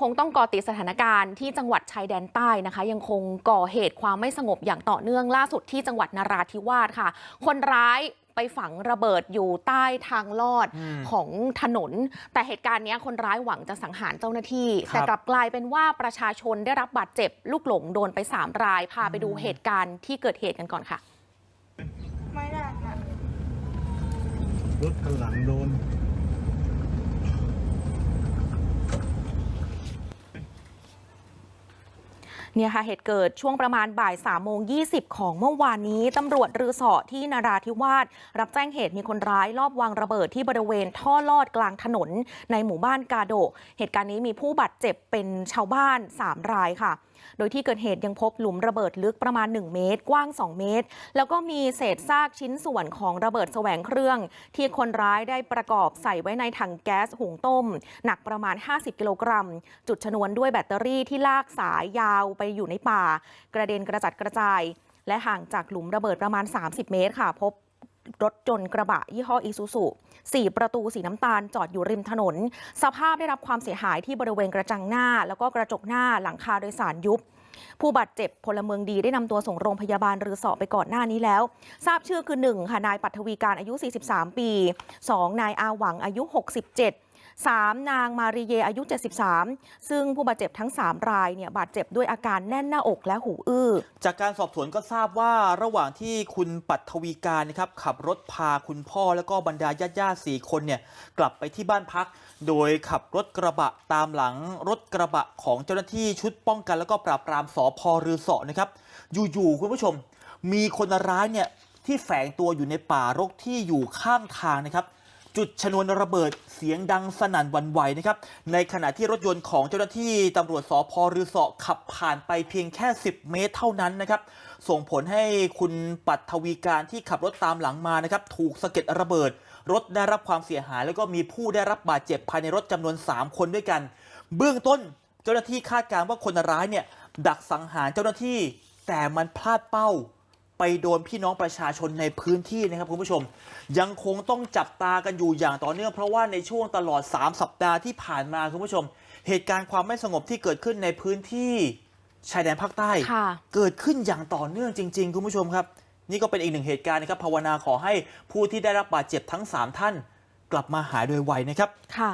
คงต้องก่อติดสถานการณ์ที่จังหวัดชายแดนใต้นะคะ ยังคงก่อเหตุความไม่สงบอย่างต่อเนื่องล่าสุดที่จังหวัดนราธิวาสค่ะ คนร้ายไปฝังระเบิดอยู่ใต้ทางลอดอืมของถนน แต่เหตุการณ์เนี้ยคนร้ายหวังจะสังหารเจ้าหน้าที่ครับแต่กลับกลายเป็นว่าประชาชนได้รับบาดเจ็บ ลูกหลงโดนไป 3 ราย พาไปดูเหตุการณ์ที่เกิดเหตุกันก่อนค่ะไม่ได้ค่ะรถคันหลังโดน เนี่ยค่ะเหตุเกิดช่วงประมาณบ่าย3ามโมงยีของเมื่อวานนี้ตำรวจรือสอที่นาราธิวาสรับแจ้งเหตุมีคนร้ายลอบวางระเบิดที่บริเวณท่อลอดกลางถนนในหมู่บ้านกาโด เหตุการณ์นี้มีผู้บาดเจ็บเป็นชาวบ้าน 3 รายค่ะ โดยที่เกิดเหตุยังพบหลุมระเบิดลึกประมาณ 1 เมตร กว้าง 2 เมตร แล้วก็มีเศษซากชิ้นส่วนของระเบิดแสวงเครื่อง ที่คนร้ายได้ประกอบใส่ไว้ในถังแก๊สหุงต้ม หนักประมาณ 50 กิโลกรัม จุดชนวนด้วยแบตเตอรี่ที่ลากสายยาวไปอยู่ในป่า กระเด็นกระจัดกระจาย และห่างจากหลุมระเบิดประมาณ 30 เมตรค่ะ พบรถยนต์กระบะยี่ห้ออีซูซุสี่ประตูสีน้ำตาลจอดอยู่ริมถนน สภาพได้รับความเสียหายที่บริเวณกระจังหน้า แล้วก็กระจกหน้าหลังคาโดยสารยุบ ผู้บาดเจ็บพลเมืองดีได้นำตัวส่งโรงพยาบาลรือเสอไปก่อนหน้านี้แล้ว ทราบชื่อคือ 1 ค่ะ นายปัทวีการอายุ 43 ปี 2 นายอาหวังอายุ 67 3 นางมารีเยอายุ 73 ซึ่งผู้บาดเจ็บทั้ง 3 รายเนี่ยบาดเจ็บด้วยอาการแน่นหน้าอกและหูอื้อ จากการสอบสวนก็ทราบว่าระหว่างที่คุณปัทวีการนะครับขับรถพาคุณพ่อแล้วก็บรรดาญาติญาติสี่คนเนี่ยกลับไปที่บ้านพัก โดยขับรถกระบะตามหลังรถกระบะของเจ้าหน้าที่ชุดป้องกัน แล้วก็ปราบปรามสพรือสอนะครับ อยู่ๆคุณผู้ชม มีคนร้ายเนี่ยที่แฝงตัวอยู่ในป่ารกที่อยู่ข้างทางนะครับ จุดชนวนระเบิดเสียงดังสนั่นวันไหวนะครับ ในขณะที่รถยนต์ของเจ้าหน้าที่ตำรวจสพรือเสอขับผ่านไปเพียงแค่ 10 เมตรเท่านั้นนะครับ ส่งผลให้คุณปัทวีการที่ขับรถตามหลังมานะครับ ถูกสะเก็ดระเบิด รถได้รับความเสียหาย แล้วก็มีผู้ได้รับบาดเจ็บภายในรถจำนวน 3 คนด้วยกัน เบื้องต้นเจ้าหน้าที่คาดการณ์ว่าคนร้ายเนี่ยดักสังหารเจ้าหน้าที่แต่มันพลาดเป้า ไปโดนพี่น้องประชาชนในพื้นที่นะครับคุณผู้ชม ยังคงต้องจับตากันอยู่อย่างต่อเนื่องเพราะว่าในช่วงตลอด 3 สัปดาห์ที่ผ่านมาคุณผู้ชม เหตุการณ์ความไม่สงบที่เกิดขึ้นในพื้นที่ชายแดนภาคใต้ค่ะเกิดขึ้นอย่างต่อเนื่องจริง ๆ คุณผู้ชมครับ นี่ก็เป็นอีกหนึ่งเหตุการณ์นะครับภาวนาขอให้ผู้ที่ได้รับบาดเจ็บทั้ง 3 ท่าน กลับมาหายโดยไวนะครับค่ะ